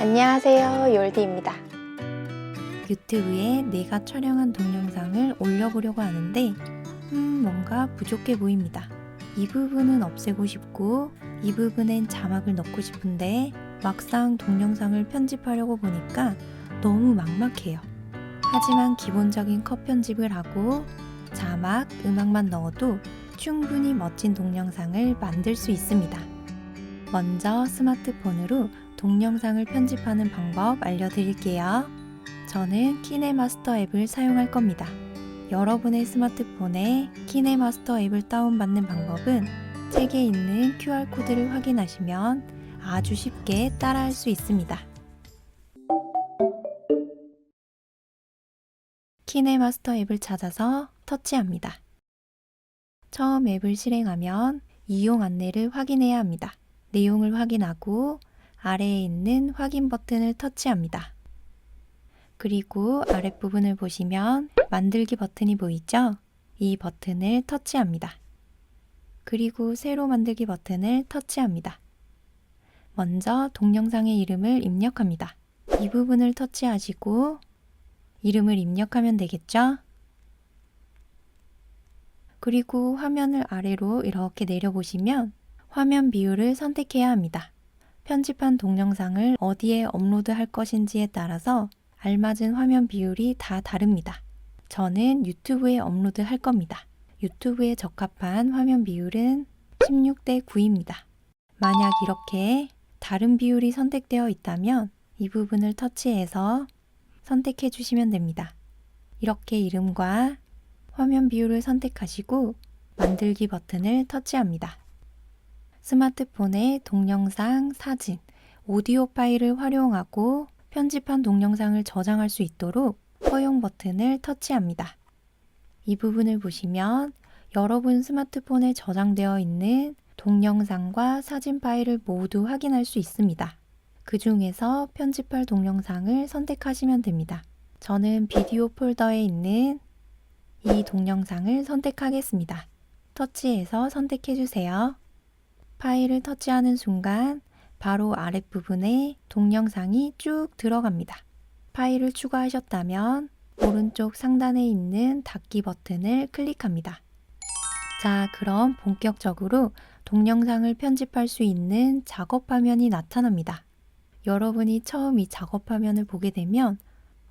안녕하세요. 요르디입니다. 유튜브에 내가 촬영한 동영상을 올려보려고 하는데, 음, 뭔가 부족해 보입니다. 이 부분은 없애고 싶고, 이 부분엔 자막을 넣고 싶은데, 막상 동영상을 편집하려고 보니까 너무 막막해요. 하지만 기본적인 컷 편집을 하고, 자막, 음악만 넣어도 충분히 멋진 동영상을 만들 수 있습니다. 먼저 스마트폰으로 동영상을 편집하는 방법 알려드릴게요. 저는 키네마스터 앱을 사용할 겁니다. 여러분의 스마트폰에 키네마스터 앱을 다운받는 방법은 책에 있는 QR코드를 확인하시면 아주 쉽게 따라할 수 있습니다. 키네마스터 앱을 찾아서 터치합니다. 처음 앱을 실행하면 이용 안내를 확인해야 합니다. 내용을 확인하고 아래에 있는 확인 버튼을 터치합니다. 그리고 아랫부분을 보시면 만들기 버튼이 보이죠? 이 버튼을 터치합니다. 그리고 새로 만들기 버튼을 터치합니다. 먼저 동영상의 이름을 입력합니다. 이 부분을 터치하시고 이름을 입력하면 되겠죠? 그리고 화면을 아래로 이렇게 내려보시면 화면 비율을 선택해야 합니다. 편집한 동영상을 어디에 업로드 할 것인지에 따라서 알맞은 화면 비율이 다 다릅니다. 저는 유튜브에 업로드 할 겁니다. 유튜브에 적합한 화면 비율은 16대 9입니다. 만약 이렇게 다른 비율이 선택되어 있다면 이 부분을 터치해서 선택해 주시면 됩니다. 이렇게 이름과 화면 비율을 선택하시고 만들기 버튼을 터치합니다. 스마트폰에 동영상, 사진, 오디오 파일을 활용하고 편집한 동영상을 저장할 수 있도록 허용 버튼을 터치합니다. 이 부분을 보시면 여러분 스마트폰에 저장되어 있는 동영상과 사진 파일을 모두 확인할 수 있습니다. 그 중에서 편집할 동영상을 선택하시면 됩니다. 저는 비디오 폴더에 있는 이 동영상을 선택하겠습니다. 터치해서 선택해 주세요. 파일을 터치하는 순간 바로 아랫부분에 동영상이 쭉 들어갑니다. 파일을 추가하셨다면 오른쪽 상단에 있는 닫기 버튼을 클릭합니다. 자, 그럼 본격적으로 동영상을 편집할 수 있는 작업 화면이 나타납니다. 여러분이 처음 이 작업 화면을 보게 되면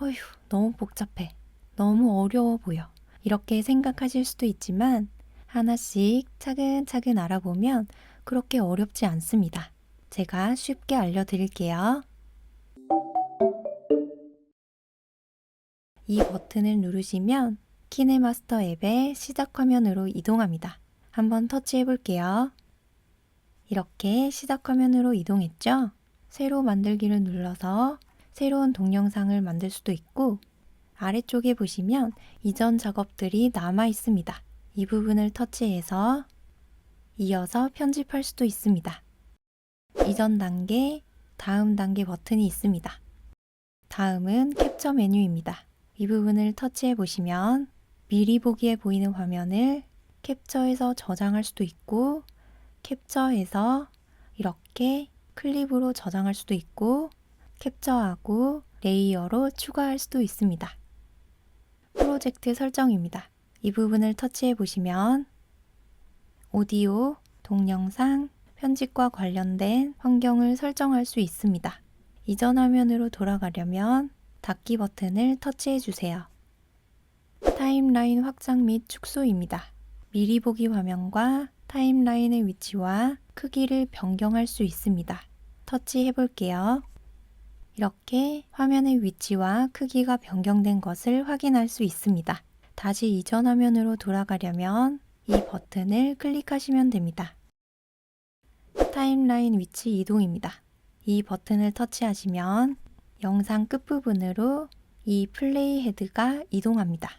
어휴, 너무 복잡해. 너무 어려워 보여. 이렇게 생각하실 수도 있지만 하나씩 차근차근 알아보면 그렇게 어렵지 않습니다. 제가 쉽게 알려드릴게요. 이 버튼을 누르시면 키네마스터 앱의 시작 화면으로 이동합니다. 한번 터치해 볼게요. 이렇게 시작 화면으로 이동했죠? 새로 만들기를 눌러서 새로운 동영상을 만들 수도 있고 아래쪽에 보시면 이전 작업들이 남아 있습니다. 이 부분을 터치해서 이어서 편집할 수도 있습니다. 이전 단계, 다음 단계 버튼이 있습니다. 다음은 캡처 메뉴입니다. 이 부분을 터치해 보시면 미리 보기에 보이는 화면을 캡처해서 저장할 수도 있고 캡처해서 이렇게 클립으로 저장할 수도 있고 캡처하고 레이어로 추가할 수도 있습니다. 프로젝트 설정입니다. 이 부분을 터치해 보시면 오디오, 동영상, 편집과 관련된 환경을 설정할 수 있습니다. 이전 화면으로 돌아가려면 닫기 버튼을 터치해 주세요. 타임라인 확장 및 축소입니다. 미리 보기 화면과 타임라인의 위치와 크기를 변경할 수 있습니다. 터치해 볼게요. 이렇게 화면의 위치와 크기가 변경된 것을 확인할 수 있습니다. 다시 이전 화면으로 돌아가려면 이 버튼을 클릭하시면 됩니다. 타임라인 위치 이동입니다. 이 버튼을 터치하시면 영상 끝부분으로 이 플레이 헤드가 이동합니다.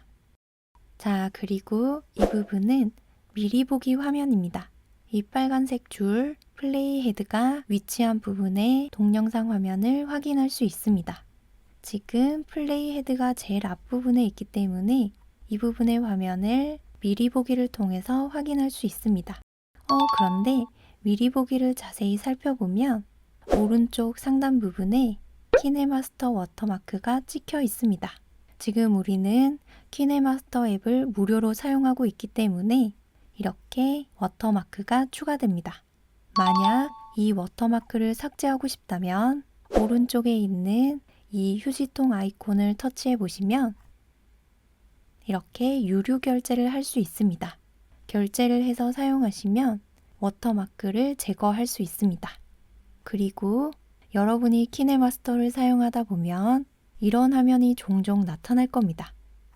자, 그리고 이 부분은 미리 보기 화면입니다. 이 빨간색 줄 플레이 헤드가 위치한 부분의 동영상 화면을 확인할 수 있습니다. 지금 플레이 헤드가 제일 앞부분에 있기 때문에 이 부분의 화면을 미리 보기를 통해서 확인할 수 있습니다. 어, 그런데 미리 보기를 자세히 살펴보면 오른쪽 상단 부분에 키네마스터 워터마크가 찍혀 있습니다. 지금 우리는 키네마스터 앱을 무료로 사용하고 있기 때문에 이렇게 워터마크가 추가됩니다. 만약 이 워터마크를 삭제하고 싶다면 오른쪽에 있는 이 휴지통 아이콘을 터치해 보시면 이렇게 유료 결제를 할 수 있습니다. 결제를 해서 사용하시면 워터마크를 제거할 수 있습니다. 그리고 여러분이 키네마스터를 사용하다 보면 이런 화면이 종종 나타날 겁니다.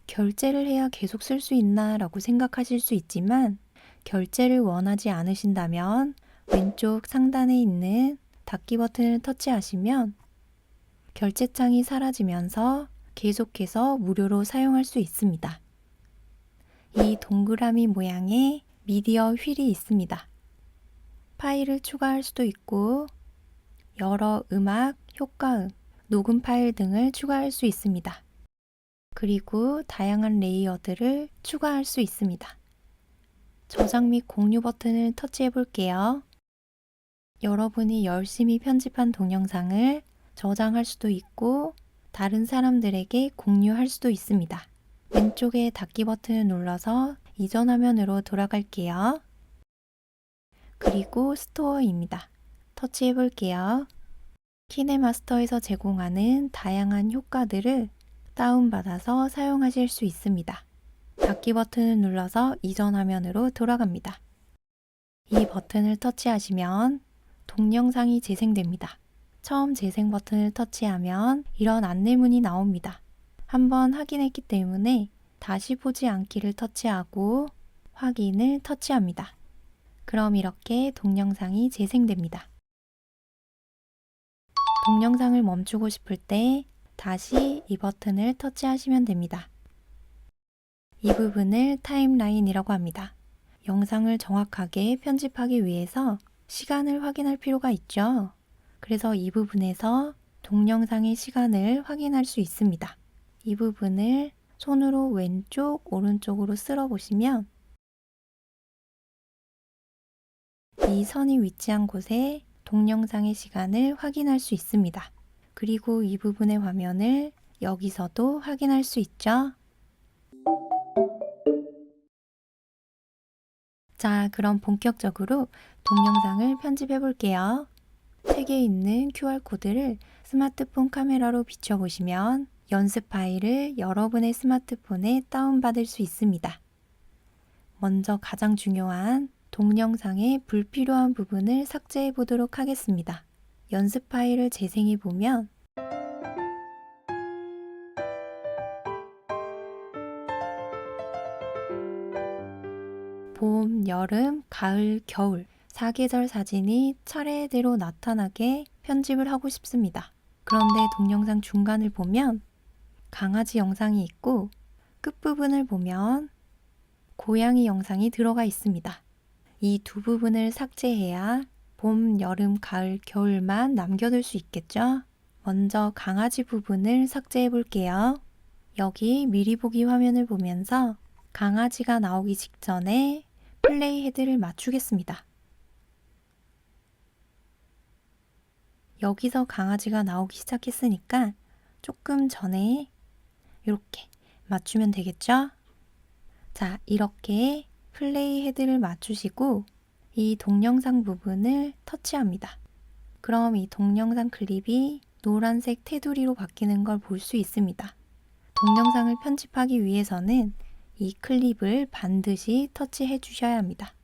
결제를 해야 계속 쓸 수 있나 라고 생각하실 수 있지만 결제를 원하지 않으신다면 왼쪽 상단에 있는 닫기 버튼을 터치하시면 결제창이 사라지면서 계속해서 무료로 사용할 수 있습니다. 이 동그라미 모양의 미디어 휠이 있습니다. 파일을 추가할 수도 있고 여러 음악, 효과음, 녹음 파일 등을 추가할 수 있습니다. 그리고 다양한 레이어들을 추가할 수 있습니다. 저장 및 공유 버튼을 터치해 볼게요. 여러분이 열심히 편집한 동영상을 저장할 수도 있고 다른 사람들에게 공유할 수도 있습니다. 왼쪽에 닫기 버튼을 눌러서 이전 화면으로 돌아갈게요. 그리고 스토어입니다. 터치해 볼게요. 키네마스터에서 제공하는 다양한 효과들을 다운받아서 사용하실 수 있습니다. 닫기 버튼을 눌러서 이전 화면으로 돌아갑니다. 이 버튼을 터치하시면 동영상이 재생됩니다. 처음 재생 버튼을 터치하면 이런 안내문이 나옵니다. 한번 확인했기 때문에 다시 보지 않기를 터치하고 확인을 터치합니다. 그럼 이렇게 동영상이 재생됩니다. 동영상을 멈추고 싶을 때 다시 이 버튼을 터치하시면 됩니다. 이 부분을 타임라인이라고 합니다. 영상을 정확하게 편집하기 위해서 시간을 확인할 필요가 있죠. 그래서 이 부분에서 동영상의 시간을 확인할 수 있습니다. 이 부분을 손으로 왼쪽, 오른쪽으로 쓸어 보시면 이 선이 위치한 곳에 동영상의 시간을 확인할 수 있습니다. 그리고 이 부분의 화면을 여기서도 확인할 수 있죠. 자, 그럼 본격적으로 동영상을 편집해 볼게요. 책에 있는 QR코드를 스마트폰 카메라로 비춰보시면 연습 파일을 여러분의 스마트폰에 다운받을 수 있습니다. 먼저 가장 중요한 동영상의 불필요한 부분을 삭제해 보도록 하겠습니다. 연습 파일을 재생해 보면 봄, 여름, 가을, 겨울 사계절 사진이 차례대로 나타나게 편집을 하고 싶습니다. 그런데 동영상 중간을 보면 강아지 영상이 있고 끝부분을 보면 고양이 영상이 들어가 있습니다. 이 두 부분을 삭제해야 봄, 여름, 가을, 겨울만 남겨둘 수 있겠죠? 먼저 강아지 부분을 삭제해 볼게요. 여기 미리 보기 화면을 보면서 강아지가 나오기 직전에 플레이 헤드를 맞추겠습니다. 여기서 강아지가 나오기 시작했으니까 조금 전에 이렇게 맞추면 되겠죠? 자, 이렇게 플레이 헤드를 맞추시고 이 동영상 부분을 터치합니다. 그럼 이 동영상 클립이 노란색 테두리로 바뀌는 걸 볼 수 있습니다. 동영상을 편집하기 위해서는 이 클립을 반드시 터치해 주셔야 합니다.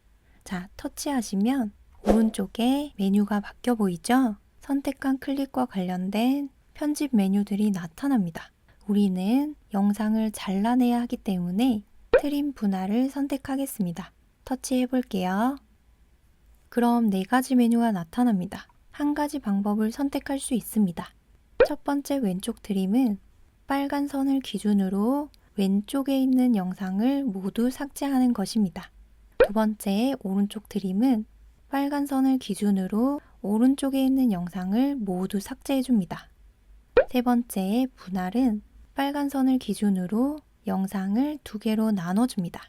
자, 터치하시면 오른쪽에 메뉴가 바뀌어 보이죠? 선택한 클립과 관련된 편집 메뉴들이 나타납니다. 우리는 영상을 잘라내야 하기 때문에 트림 분할을 선택하겠습니다. 터치해 볼게요. 그럼 네 가지 메뉴가 나타납니다. 한 가지 방법을 선택할 수 있습니다. 첫 번째 왼쪽 트림은 빨간 선을 기준으로 왼쪽에 있는 영상을 모두 삭제하는 것입니다. 두 번째 오른쪽 트림은 빨간 선을 기준으로 오른쪽에 있는 영상을 모두 삭제해 줍니다. 세 번째 분할은 빨간 선을 기준으로 영상을 두 개로 나눠줍니다.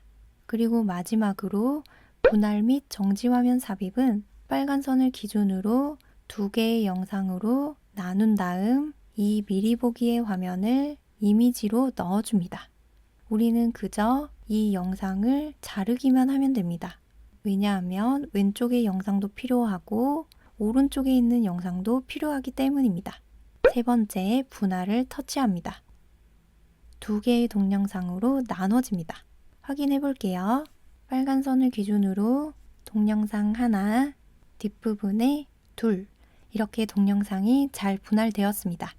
그리고 마지막으로 분할 및 정지 화면 삽입은 빨간 선을 기준으로 두 개의 영상으로 나눈 다음 이 미리 보기의 화면을 이미지로 넣어줍니다. 우리는 그저 이 영상을 자르기만 하면 됩니다. 왜냐하면 왼쪽의 영상도 필요하고 오른쪽에 있는 영상도 필요하기 때문입니다. 세 번째, 분할을 터치합니다. 두 개의 동영상으로 나눠집니다. 확인해 볼게요. 빨간 선을 기준으로 동영상 하나, 뒷부분에 둘, 이렇게 동영상이 잘 분할되었습니다.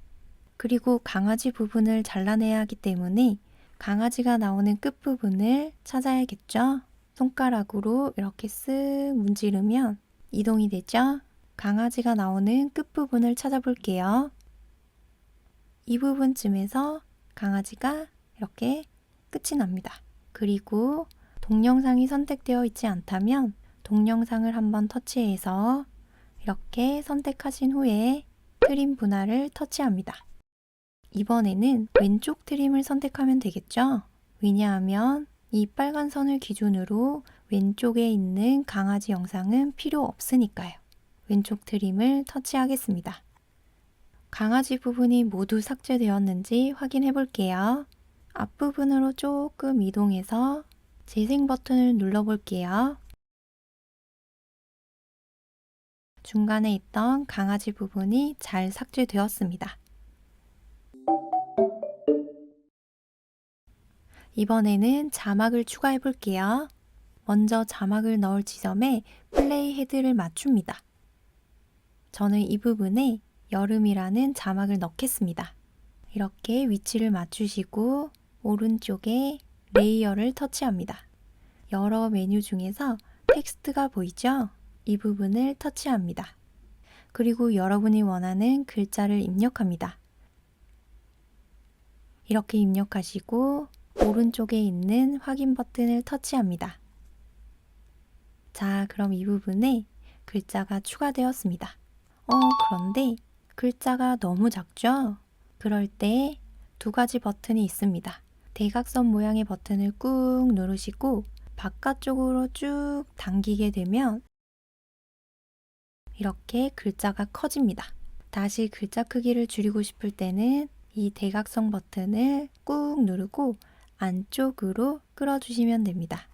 그리고 강아지 부분을 잘라내야 하기 때문에 강아지가 나오는 끝부분을 찾아야겠죠? 손가락으로 이렇게 쓱 문지르면 이동이 되죠? 강아지가 나오는 끝부분을 찾아볼게요. 이 부분쯤에서 강아지가 이렇게 끝이 납니다. 그리고 동영상이 선택되어 있지 않다면 동영상을 한번 터치해서 이렇게 선택하신 후에 트림 분할을 터치합니다. 이번에는 왼쪽 트림을 선택하면 되겠죠? 왜냐하면 이 빨간 선을 기준으로 왼쪽에 있는 강아지 영상은 필요 없으니까요. 왼쪽 트림을 터치하겠습니다. 강아지 부분이 모두 삭제되었는지 확인해 볼게요. 앞부분으로 조금 이동해서 재생 버튼을 눌러 볼게요. 중간에 있던 강아지 부분이 잘 삭제되었습니다. 이번에는 자막을 추가해 볼게요. 먼저 자막을 넣을 지점에 플레이 헤드를 맞춥니다. 저는 이 부분에 여름이라는 자막을 넣겠습니다. 이렇게 위치를 맞추시고 오른쪽에 레이어를 터치합니다. 여러 메뉴 중에서 텍스트가 보이죠? 이 부분을 터치합니다. 그리고 여러분이 원하는 글자를 입력합니다. 이렇게 입력하시고 오른쪽에 있는 확인 버튼을 터치합니다. 자, 그럼 이 부분에 글자가 추가되었습니다. 어, 그런데 글자가 너무 작죠? 그럴 때 두 가지 버튼이 있습니다. 대각선 모양의 버튼을 꾹 누르시고 바깥쪽으로 쭉 당기게 되면 이렇게 글자가 커집니다. 다시 글자 크기를 줄이고 싶을 때는 이 대각선 버튼을 꾹 누르고 안쪽으로 끌어주시면 됩니다.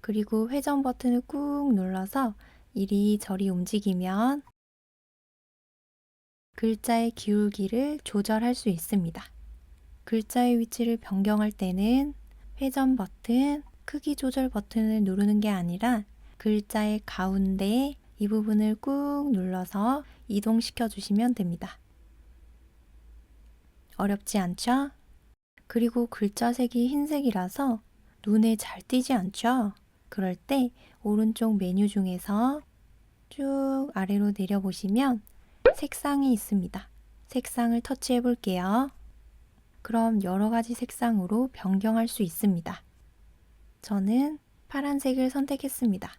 그리고 회전 버튼을 꾹 눌러서 이리저리 움직이면 글자의 기울기를 조절할 수 있습니다. 글자의 위치를 변경할 때는 회전 버튼, 크기 조절 버튼을 누르는 게 아니라 글자의 가운데 이 부분을 꾹 눌러서 이동시켜 주시면 됩니다. 어렵지 않죠? 그리고 글자 색이 흰색이라서 눈에 잘 띄지 않죠? 그럴 때 오른쪽 메뉴 중에서 쭉 아래로 내려보시면 색상이 있습니다. 색상을 터치해 볼게요. 그럼 여러 가지 색상으로 변경할 수 있습니다. 저는 파란색을 선택했습니다.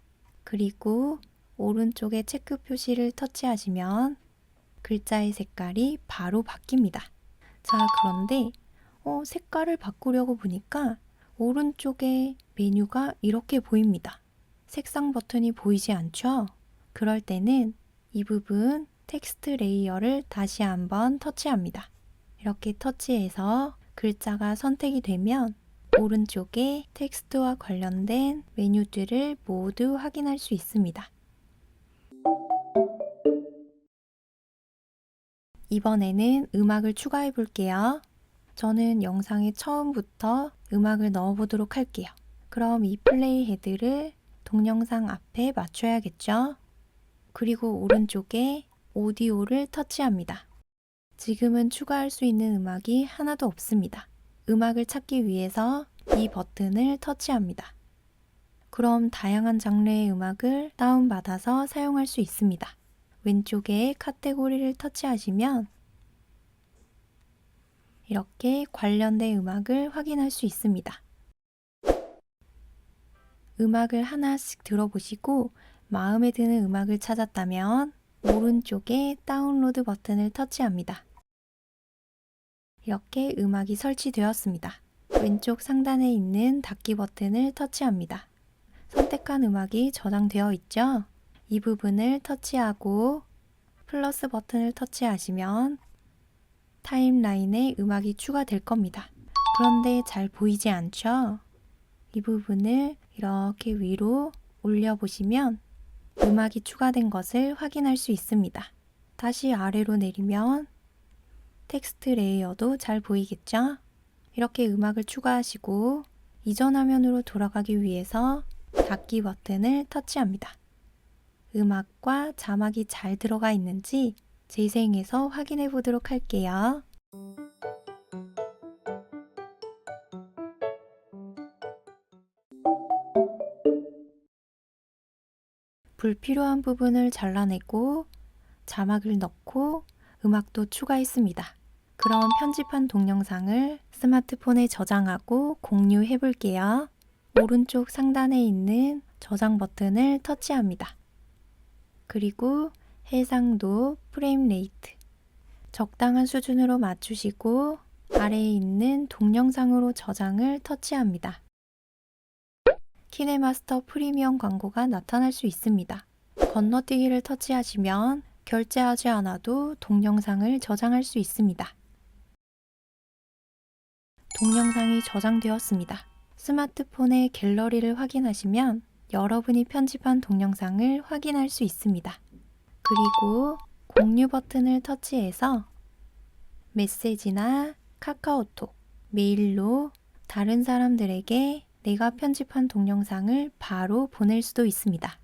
그리고 오른쪽에 체크 표시를 터치하시면 글자의 색깔이 바로 바뀝니다. 자, 그런데 어, 색깔을 바꾸려고 보니까 오른쪽에 메뉴가 이렇게 보입니다. 색상 버튼이 보이지 않죠? 그럴 때는 이 부분 텍스트 레이어를 다시 한번 터치합니다. 이렇게 터치해서 글자가 선택이 되면 오른쪽에 텍스트와 관련된 메뉴들을 모두 확인할 수 있습니다. 이번에는 음악을 추가해 볼게요. 저는 영상의 처음부터 음악을 넣어 보도록 할게요. 그럼 이 플레이 헤드를 동영상 앞에 맞춰야겠죠? 그리고 오른쪽에 오디오를 터치합니다. 지금은 추가할 수 있는 음악이 하나도 없습니다. 음악을 찾기 위해서 이 버튼을 터치합니다. 그럼 다양한 장르의 음악을 다운받아서 사용할 수 있습니다. 왼쪽에 카테고리를 터치하시면 이렇게 관련된 음악을 확인할 수 있습니다. 음악을 하나씩 들어보시고 마음에 드는 음악을 찾았다면 오른쪽에 다운로드 버튼을 터치합니다. 이렇게 음악이 설치되었습니다. 왼쪽 상단에 있는 닫기 버튼을 터치합니다. 선택한 음악이 저장되어 있죠? 이 부분을 터치하고 플러스 버튼을 터치하시면 타임라인에 음악이 추가될 겁니다. 그런데 잘 보이지 않죠? 이 부분을 이렇게 위로 올려보시면 음악이 추가된 것을 확인할 수 있습니다. 다시 아래로 내리면 텍스트 레이어도 잘 보이겠죠? 이렇게 음악을 추가하시고 이전 화면으로 돌아가기 위해서 닫기 버튼을 터치합니다. 음악과 자막이 잘 들어가 있는지 재생해서 확인해 보도록 할게요. 불필요한 부분을 잘라내고 자막을 넣고 음악도 추가했습니다. 그럼 편집한 동영상을 스마트폰에 저장하고 공유해 볼게요. 오른쪽 상단에 있는 저장 버튼을 터치합니다. 그리고 해상도, 프레임 레이트 적당한 수준으로 맞추시고 아래에 있는 동영상으로 저장을 터치합니다. 키네마스터 프리미엄 광고가 나타날 수 있습니다. 건너뛰기를 터치하시면 결제하지 않아도 동영상을 저장할 수 있습니다. 동영상이 저장되었습니다. 스마트폰의 갤러리를 확인하시면 여러분이 편집한 동영상을 확인할 수 있습니다. 그리고 공유 버튼을 터치해서 메시지나 카카오톡, 메일로 다른 사람들에게 내가 편집한 동영상을 바로 보낼 수도 있습니다.